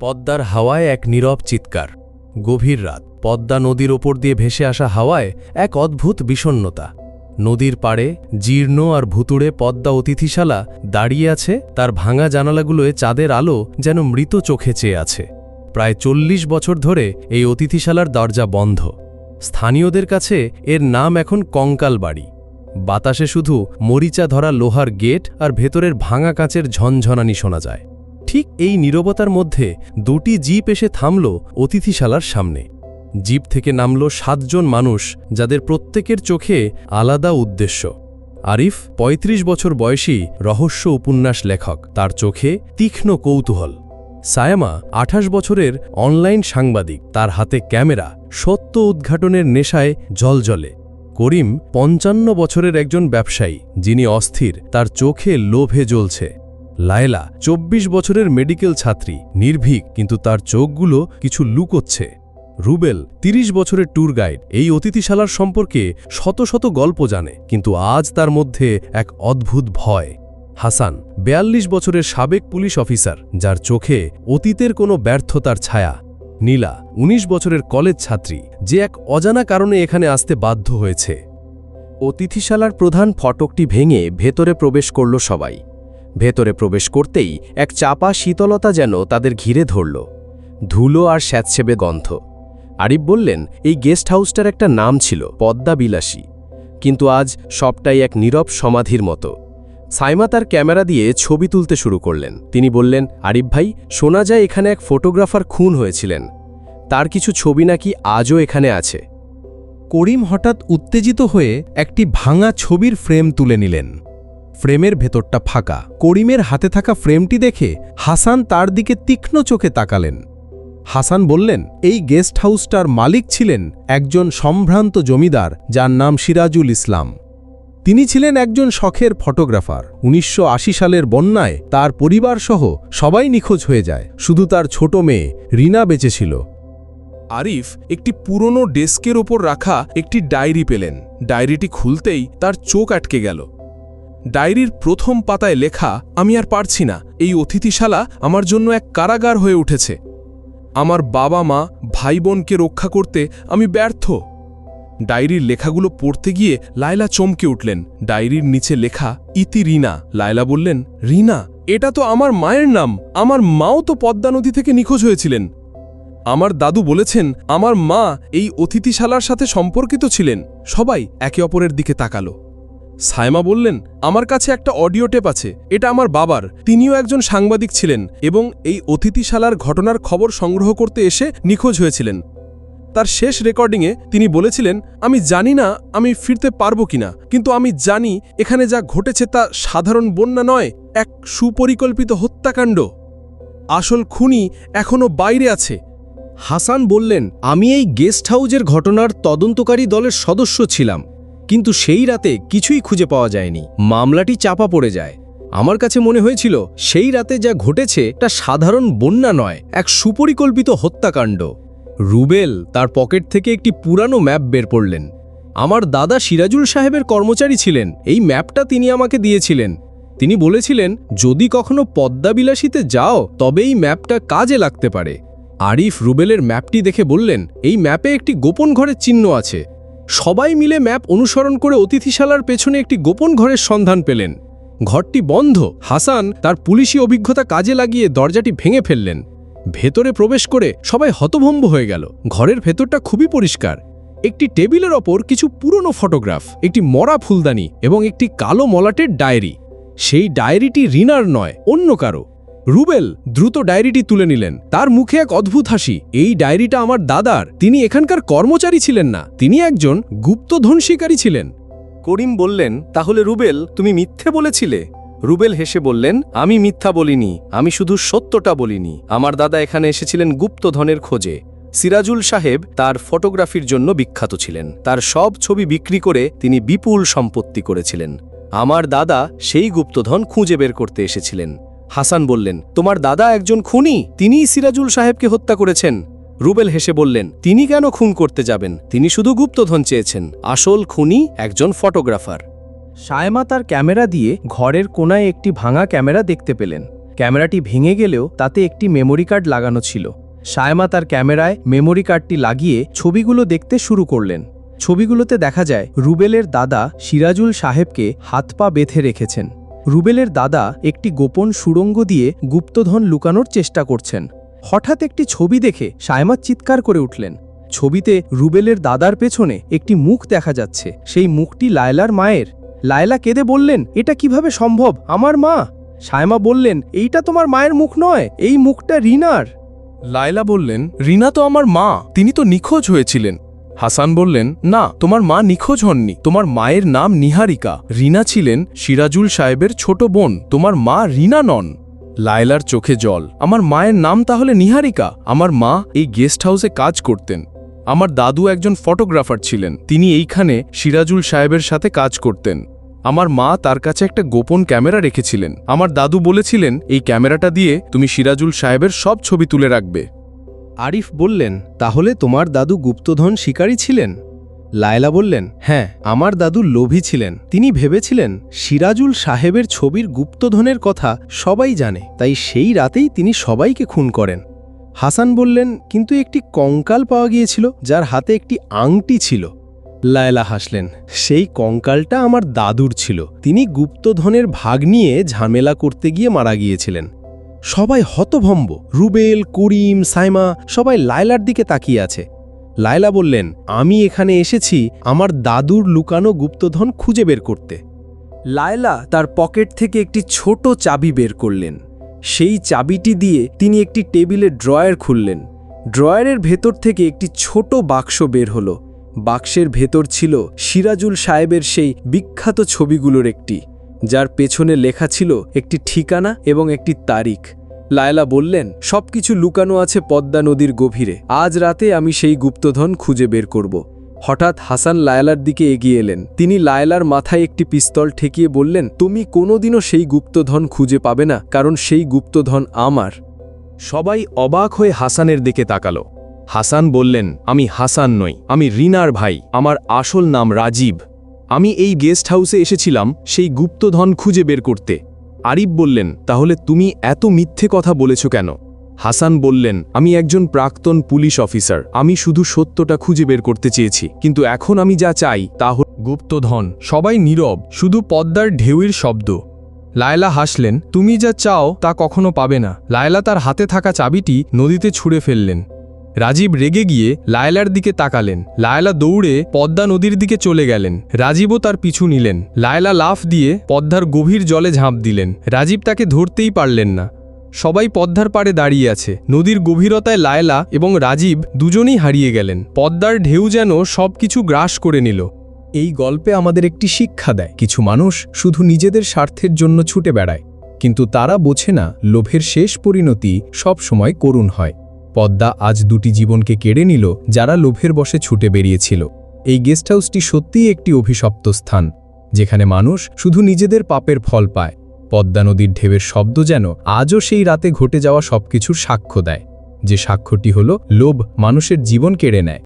পদ্মার হাওয়ায় এক নীরব চিৎকার। গভীর রাত। পদ্মা নদীর ওপর দিয়ে ভেসে আসা হাওয়ায় এক অদ্ভুত বিষণ্নতা নদীর পাড়ে জীর্ণ আর ভুতুড়ে পদ্মা অতিথিশালা দাঁড়িয়ে আছে, তার ভাঙা জানালাগুলোয় চাঁদের আলো যেন মৃত চোখে চেয়ে আছে। প্রায় চল্লিশ বছর ধরে এই অতিথিশালার দরজা বন্ধ। স্থানীয়দের কাছে এর নাম এখন কঙ্কাল বাড়ি বাতাসে শুধু মরিচা ধরা লোহার গেট আর ভেতরের ভাঙা কাঁচের ঝনঝনানি শোনা যায়। ঠিক এই নীরবতার মধ্যে দুটি জিপ এসে থামল অতিথিশালার সামনে। জিপ থেকে নামল সাতজন মানুষ যাদের প্রত্যেকের চোখে আলাদা উদ্দেশ্য। আরিফ ৩৫ বছর বয়সী রহস্য উপন্যাস লেখক। তার চোখে তীক্ষ্ণ কৌতূহল। সায়ামা, আঠাশ বছরের অনলাইন সাংবাদিক। তার হাতে ক্যামেরা, সত্য উদ্ঘাটনের নেশায় জলজলে করিম, পঞ্চান্ন বছরের একজন ব্যবসায়ী, যিনি অস্থির। তার চোখে লোভে জ্বলছে। লায়লা ২৪ বছরের মেডিকেল ছাত্রী, নির্ভীক, কিন্তু তার চোখগুলো কিছু লুকোচ্ছে। রুবেল ৩০ বছরের ট্যুর গাইড, এই অতিথিশালার সম্পর্কে শত শত গল্প জানে, কিন্তু আজ তার মধ্যে এক অদ্ভুত ভয়। হাসান ৪২ বছরের সাবেক পুলিশ অফিসার, যার চোখে অতীতের কোনো ব্যর্থতার ছায়া। নীলা ১৯ বছরের কলেজ ছাত্রী, যে এক অজানা কারণে এখানে আসতে বাধ্য হয়েছে। অতিথিশালার প্রধান ফটকটি ভেঙে ভেতরে প্রবেশ করল সবাই। ভেতরে প্রবেশ করতেই এক চাপা শীতলতা যেন তাদের ঘিরে ধরল। ধুলো আর স্যাঁতসেবে গন্ধ। আরিফ বললেন, এই গেস্ট হাউসটার একটা নাম ছিল, পদ্মা বিলাসী। কিন্তু আজ সবটাই এক নীরব সমাধির মতো। সাইমা তার ক্যামেরা দিয়ে ছবি তুলতে শুরু করলেন। তিনি বললেন, আরিফ ভাই শোনা যায় এখানে এক ফটোগ্রাফার খুন হয়েছিলেন। তার কিছু ছবি নাকি আজও এখানে আছে। করিম হঠাৎ উত্তেজিত হয়ে একটি ভাঙা ছবির ফ্রেম তুলে নিলেন। ফ্রেমের ভেতরটা ফাঁকা। করিমের হাতে থাকা ফ্রেমটি দেখে হাসান তার দিকে তীক্ষ্ণ চোখে তাকালেন। হাসান বললেন, এই গেস্ট হাউসটার মালিক ছিলেন একজন সম্ভ্রান্ত জমিদার যার নাম সিরাজুল ইসলাম। তিনি ছিলেন একজন শখের ফটোগ্রাফার। উনিশশো আশি সালের বন্যায় তার পরিবারসহ সবাই নিখোঁজ হয়ে যায়। শুধু তার ছোট মেয়ে রিনা বেঁচেছিল আরিফ একটি পুরনো ডেস্কের ওপর রাখা একটি ডায়েরি পেলেন। ডায়েরিটি খুলতেই তার চোখ আটকে গেল। ডায়েরির প্রথম পাতায় লেখা, আমি আর পারছি না। এই অতিথিশালা আমার জন্য এক কারাগার হয়ে উঠেছে। আমার বাবা মা ভাই বোনকে রক্ষা করতে আমি ব্যর্থ ডায়েরির লেখাগুলো পড়তে গিয়ে লায়লা চমকে উঠলেন। ডায়েরির নিচে লেখা, ইতি রিনা লায়লা বললেন, রিনা, এটা তো আমার মায়ের নাম। আমার মাও তো পদ্মা নদী থেকে নিখোঁজ হয়েছিলেন। আমার দাদু বলেছেন, আমার মা এই অতিথিশালার সাথে সম্পর্কিত ছিলেন। সবাই একে অপরের দিকে তাকালো। সায়মা বললেন, আমার কাছে একটা অডিও টেপ আছে, এটা আমার বাবার। তিনিও একজন সাংবাদিক ছিলেন এবং এই অতিথিশালার ঘটনার খবর সংগ্রহ করতে এসে নিখোঁজ হয়েছিলেন। তার শেষ রেকর্ডিংয়ে তিনি বলেছিলেন, আমি জানি না আমি ফিরতে পারব কিনা, কিন্তু আমি জানি এখানে যা ঘটেছে তা সাধারণ বন্যা নয়, এক সুপরিকল্পিত হত্যাকাণ্ড। আসল খুনি এখনও বাইরে আছে। হাসান বললেন, আমি এই গেস্ট হাউজের ঘটনার তদন্তকারী দলের সদস্য ছিলাম। কিন্তু সেই রাতে কিছুই খুঁজে পাওয়া যায়নি। মামলাটি চাপা পড়ে যায়। আমার কাছে মনে হয়েছিল, সেই রাতে যা ঘটেছে তা সাধারণ বন্যা নয়, এক সুপরিকল্পিত হত্যাকাণ্ড। রুবেল তার পকেট থেকে একটি পুরানো ম্যাপ বের করলেন। আমার দাদা সিরাজুল সাহেবের কর্মচারী ছিলেন। এই ম্যাপটা তিনি আমাকে দিয়েছিলেন। তিনি বলেছিলেন, যদি কখনো পদ্মাবিলাসীতে যাও, তবে এই ম্যাপটা কাজে লাগতে পারে। আরিফ রুবেলের ম্যাপটি দেখে বললেন, এই ম্যাপে একটি গোপন ঘরের চিহ্ন আছে। সবাই মিলে ম্যাপ অনুসরণ করে অতিথিশালার পেছনে একটি গোপন ঘরের সন্ধান পেলেন। ঘরটি বন্ধ। হাসান তার পুলিশি অভিজ্ঞতা কাজে লাগিয়ে দরজাটি ভেঙে ফেললেন। ভেতরে প্রবেশ করে সবাই হতভম্ব হয়ে গেল। ঘরের ভেতরটা খুবই পরিষ্কার। একটি টেবিলের ওপর কিছু পুরনো ফটোগ্রাফ, একটি মরা ফুলদানি এবং একটি কালো মলাটের ডায়েরি। সেই ডায়েরিটি রিনার নয়, অন্য কারও। রুবেল দ্রুত ডায়েরিটি তুলে নিলেন। তার মুখে এক অদ্ভুত হাসি। এই ডায়েরিটা আমার দাদার। তিনি এখানকার কর্মচারী ছিলেন না। তিনি একজন গুপ্তধন শিকারী ছিলেন। করিম বললেন, তাহলে রুবেল, তুমি মিথ্যে বলেছিলে? রুবেল হেসে বললেন, আমি মিথ্যা বলিনি। আমি শুধু সত্যটা বলিনি। আমার দাদা এখানে এসেছিলেন গুপ্তধনের খোঁজে। সিরাজুল সাহেব তার ফটোগ্রাফির জন্য বিখ্যাত ছিলেন। তার সব ছবি বিক্রি করে তিনি বিপুল সম্পত্তি করেছিলেন। আমার দাদা সেই গুপ্তধন খুঁজে বের করতে এসেছিলেন। হাসান বললেন, তোমার দাদা একজন খুনি? তিনিই সিরাজুল সাহেবকে হত্যা করেছেন। রুবেল হেসে বললেন, তিনি কেন খুন করতে যাবেন? তিনি শুধু গুপ্তধন চেয়েছেন। আসল খুনি একজন ফটোগ্রাফার। সায়মা তার ক্যামেরা দিয়ে ঘরের কোনায় একটি ভাঙা ক্যামেরা দেখতে পেলেন। ক্যামেরাটি ভেঙে গেলেও তাতে একটি মেমোরি কার্ড লাগানো ছিল। সায়মা তার ক্যামেরায় মেমোরি কার্ডটি লাগিয়ে ছবিগুলো দেখতে শুরু করলেন। ছবিগুলোতে দেখা যায়, রুবেলের দাদা সিরাজুল সাহেবকে হাত পা বেঁধে রেখেছেন। রুবেলের দাদা একটি গোপন সুড়ঙ্গ দিয়ে গুপ্তধন লুকানোর চেষ্টা করছেন। হঠাৎ একটি ছবি দেখে সায়মা চিৎকার করে উঠলেন। ছবিতে রুবেলের দাদার পেছনে একটি মুখ দেখা যাচ্ছে। সেই মুখটি লায়লার মায়ের। লায়লা কেঁদে বললেন, এটা কীভাবে সম্ভব? আমার মা! সায়মা বললেন, এইটা তোমার মায়ের মুখ নয়, এই মুখটা রিনার। লায়লা বললেন, রিনা তো আমার মা, তিনি তো নিখোঁজ হয়েছিলেন। হাসান বললেন, না, তোমার মা নিখোঁজ হননি। তোমার মায়ের নাম নিহারিকা। রিনা ছিলেন সিরাজুল সাহেবের ছোট বোন। তোমার মা রিনা নন। লায়লার চোখে জল। আমার মায়ের নাম তাহলে নিহারিকা। আমার মা এই গেস্ট হাউসে কাজ করতেন। আমার দাদু একজন ফটোগ্রাফার ছিলেন। তিনি এইখানে সিরাজুল সাহেবের সাথে কাজ করতেন। আমার মা তার কাছে একটা গোপন ক্যামেরা রেখেছিলেন। আমার দাদু বলেছিলেন, এই ক্যামেরাটা দিয়ে তুমি সিরাজুল সাহেবের সব ছবি তুলে রাখবে। আরিফ বললেন, তাহলে তোমার দাদু গুপ্তধন শিকারী ছিলেন? লায়লা বললেন হ্যাঁ আমার দাদু লোভী ছিলেন। তিনি ভেবেছিলেন সিরাজুল সাহেবের ছবির গুপ্তধনের কথা সবাই জানে, তাই সেই রাতেই তিনি সবাইকে খুন করেন। হাসান বললেন, কিন্তু একটি কঙ্কাল পাওয়া গিয়েছিল, যার হাতে একটি আংটি ছিল। লায়লা হাসলেন, সেই কঙ্কালটা আমার দাদুর ছিল। তিনি গুপ্তধনের ভাগ নিয়ে ঝামেলা করতে গিয়ে মারা গিয়েছিলেন। সবাই হতভম্ব। রুবেল, করিম, সাইমা সবাই লায়লার দিকে তাকিয়ে আছে। লায়লা বললেন, আমি এখানে এসেছি আমার দাদুর লুকানো গুপ্তধন খুঁজে বের করতে। লায়লা তার পকেট থেকে একটি ছোট চাবি বের করলেন। সেই চাবিটি দিয়ে তিনি একটি টেবিলে ড্রয়ার খুললেন। ড্রয়ারের ভেতর থেকে একটি ছোট বাক্স বের হলো। বাক্সের ভেতর ছিল সিরাজুল সাহেবের সেই বিখ্যাত ছবিগুলোর একটি। যার পেছনে লেখা ছিল একটি ঠিকানা এবং একটি তারিখ। লায়লা বললেন, সবকিছু লুকানো আছে পদ্মা নদীর গভীরে। আজ রাতে আমি সেই গুপ্তধন খুঁজে বের করব। হঠাৎ হাসান লায়লার দিকে এগিয়ে এলেন। তিনি লায়লার মাথায় একটি পিস্তল ঠেকিয়ে বললেন, তুমি কোনোদিনও সেই গুপ্তধন খুঁজে পাবে না, কারণ সেই গুপ্তধন আমার। সবাই অবাক হয়ে হাসানের দিকে তাকালো। হাসান বললেন, আমি হাসান নই, আমি রিনার ভাই, আমার আসল নাম রাজীব। আমি এই গেস্ট হাউসে এসেছিলাম সেই গুপ্তধন খুঁজে বের করতে। আরিফ বললেন, তাহলে তুমি এত মিথ্যে কথা বলেছ কেন? হাসান বললেন, আমি একজন প্রাক্তন পুলিশ অফিসার। আমি শুধু সত্যটা খুঁজে বের করতে চেয়েছি। কিন্তু এখন আমি যা চাই তা হল গুপ্তধন। সবাই নীরব, শুধু পদ্মার ঢেউয়ের শব্দ। লায়লা হাসলেন, তুমি যা চাও তা কখনো পাবে না। লায়লা তার হাতে থাকা চাবিটি নদীতে ছুঁড়ে ফেললেন। রাজীব রেগে গিয়ে লায়লার দিকে তাকালেন। লায়লা দৌড়ে পদ্মা নদীর দিকে চলে গেলেন। রাজীবও তার পিছু নিলেন। লায়লা লাফ দিয়ে পদ্মার গভীর জলে ঝাঁপ দিলেন। রাজীব তাকে ধরতেই পারলেন না। সবাই পদ্মার পাড়ে দাঁড়িয়ে আছে। নদীর গভীরতায় লায়লা এবং রাজীব দুজনেই হারিয়ে গেলেন। পদ্মার ঢেউ যেন সবকিছু গ্রাস করে নিল। এই গল্পে আমাদের একটি শিক্ষা দেয়, কিছু মানুষ শুধু নিজেদের স্বার্থের জন্য ছুটে বেড়ায়, কিন্তু তারা বোঝে না, লোভের শেষ পরিণতি সব সময় করুণ হয়। পদ্মা আজ দুটি জীবনকে কেড়ে নিল, যারা লোভের বসে ছুটে বেরিয়েছিল। এই গেস্ট হাউসটি সত্যিই একটি অভিশপ্ত স্থান, যেখানে মানুষ শুধু নিজেদের পাপের ফল পায়। পদ্মা নদীর ঢেবের শব্দ যেন আজও সেই রাতে ঘটে যাওয়া সবকিছুর সাক্ষ্য দেয়, যে সাক্ষ্যটি হল, লোভ মানুষের জীবন কেড়ে নেয়।